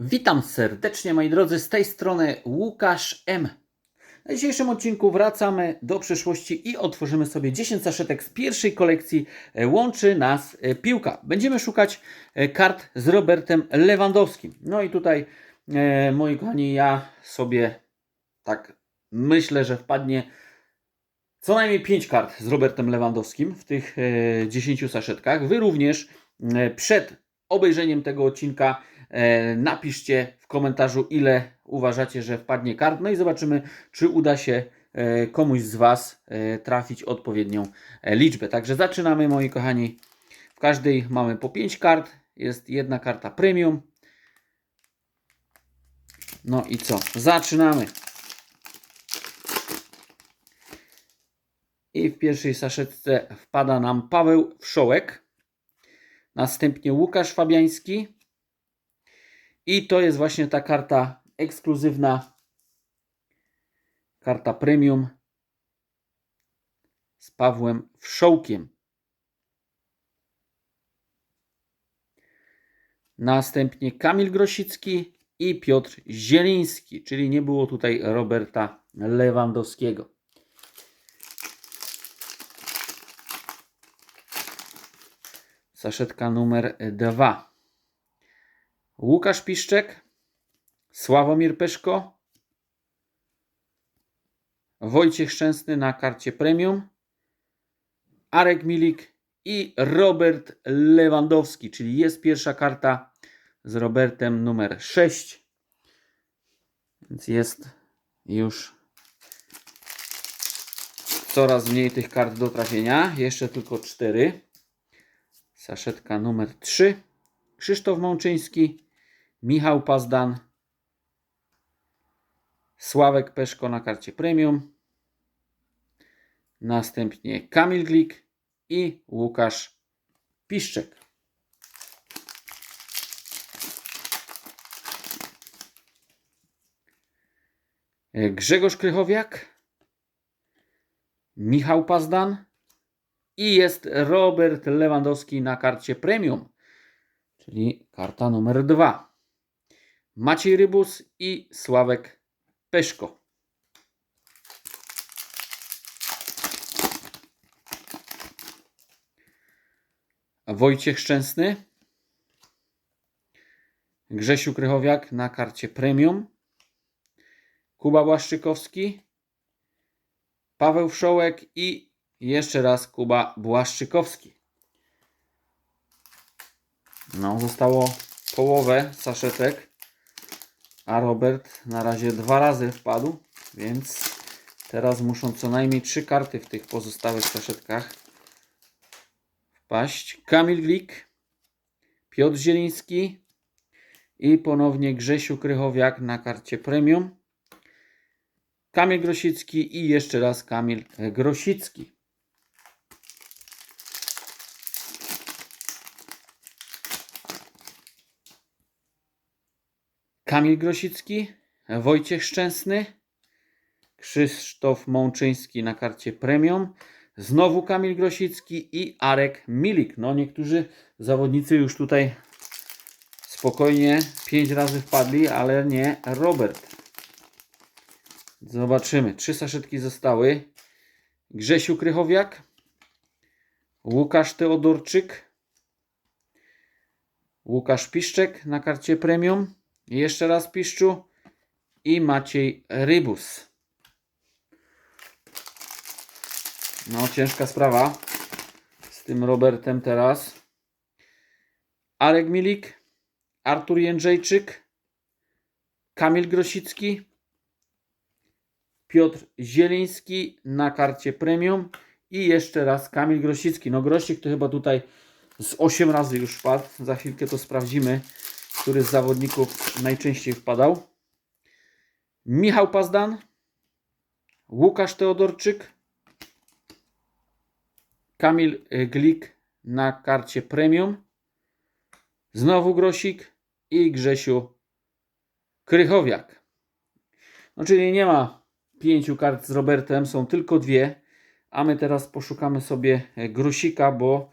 Witam serdecznie moi drodzy, z tej strony Łukasz M. Na dzisiejszym odcinku wracamy do przeszłości i otworzymy sobie 10 saszetek z pierwszej kolekcji e, Łączy nas e, piłka. Będziemy szukać e, kart z Robertem Lewandowskim. No i tutaj, e, moi kochani, ja sobie tak myślę, że wpadnie co najmniej 5 kart z Robertem Lewandowskim w tych e, 10 saszetkach. Wy również e, przed obejrzeniem tego odcinka napiszcie w komentarzu, ile uważacie, że wpadnie kart. No i zobaczymy, czy uda się e, komuś z Was e, trafić odpowiednią e, liczbę. Także zaczynamy, moi kochani. W każdej mamy po 5 kart. Jest jedna karta premium. No i co? Zaczynamy. I w pierwszej saszetce wpada nam Paweł Wszołek. Następnie Łukasz Fabiański. I to jest właśnie ta karta ekskluzywna. Karta premium z Pawłem Wszołkiem. Następnie Kamil Grosicki i Piotr Zieliński, czyli nie było tutaj Roberta Lewandowskiego. Saszetka numer 2. Łukasz Piszczek, Sławomir Peszko, Wojciech Szczęsny na karcie premium, Arek Milik i Robert Lewandowski, czyli jest pierwsza karta z Robertem numer 6. Więc jest już coraz mniej tych kart do trafienia. Jeszcze tylko 4. Saszetka numer 3. Krzysztof Mączyński, Michał Pazdan, Sławek Peszko na karcie premium. Następnie Kamil Glik i Łukasz Piszczek. Grzegorz Krychowiak, Michał Pazdan i jest Robert Lewandowski na karcie premium, czyli karta numer 2. Maciej Rybus i Sławek Peszko. Wojciech Szczęsny, Grzesiu Krychowiak na karcie premium, Kuba Błaszczykowski, Paweł Wszołek i jeszcze raz Kuba Błaszczykowski. No, zostało połowę saszetek, a Robert na razie dwa razy wpadł, więc teraz muszą co najmniej trzy karty w tych pozostałych saszetkach wpaść. Kamil Glik, Piotr Zieliński i ponownie Grzesiu Krychowiak na karcie premium. Kamil Grosicki i jeszcze raz Kamil Grosicki. Kamil Grosicki, Wojciech Szczęsny, Krzysztof Mączyński na karcie premium, znowu Kamil Grosicki i Arek Milik. No niektórzy zawodnicy już tutaj spokojnie pięć razy wpadli, ale nie Robert. Zobaczymy. Trzy saszetki zostały. Grzesiu Krychowiak, Łukasz Teodorczyk, Łukasz Piszczek na karcie premium. Jeszcze raz Piszczu i Maciej Rybus. No, ciężka sprawa z tym Robertem teraz. Arek Milik, Artur Jędrzejczyk, Kamil Grosicki, Piotr Zieliński na karcie premium i jeszcze raz Kamil Grosicki. No Grosik to chyba tutaj z 8 razy już wpadł. Za chwilkę to sprawdzimy, który z zawodników najczęściej wpadał. Michał Pazdan, Łukasz Teodorczyk, Kamil Glik na karcie premium, znowu Grosik i Grzesiu Krychowiak. No czyli nie ma pięciu kart z Robertem, są tylko dwie, a my teraz poszukamy sobie Grosika, bo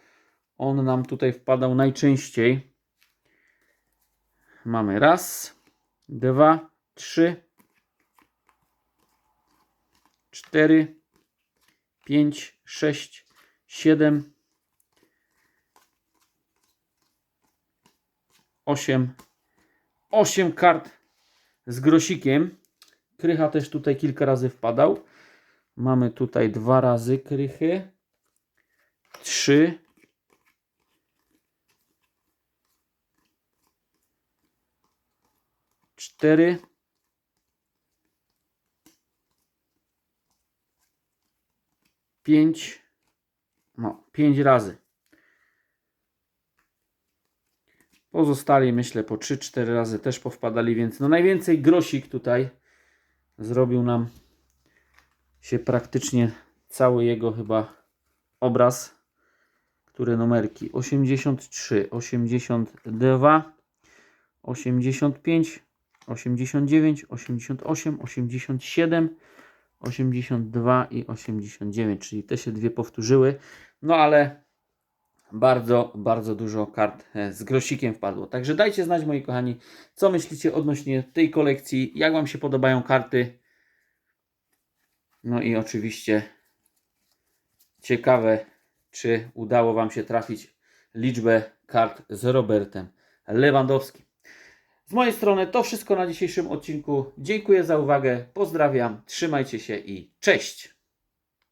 on nam tutaj wpadał najczęściej. Mamy raz, dwa, trzy, cztery, pięć, sześć, siedem, osiem, osiem kart z grosikiem. Krycha też tutaj kilka razy wpadał. Mamy tutaj dwa razy krychy. Trzy. Cztery. Pięć. No, pięć razy. Pozostali, myślę, po 3-4 razy też powpadali, więc no najwięcej grosik tutaj zrobił nam się praktycznie cały jego chyba obraz, które numerki 83, 82, 85, 89, 88, 87, 82 i 89, czyli te się dwie powtórzyły, no ale bardzo, bardzo dużo kart e, z grosikiem wpadło. Także dajcie znać, moi kochani, co myślicie odnośnie tej kolekcji, jak Wam się podobają karty. No i oczywiście ciekawe, czy udało Wam się trafić liczbę kart z Robertem Lewandowskim. Z mojej strony to wszystko na dzisiejszym odcinku. Dziękuję za uwagę, pozdrawiam, trzymajcie się i cześć!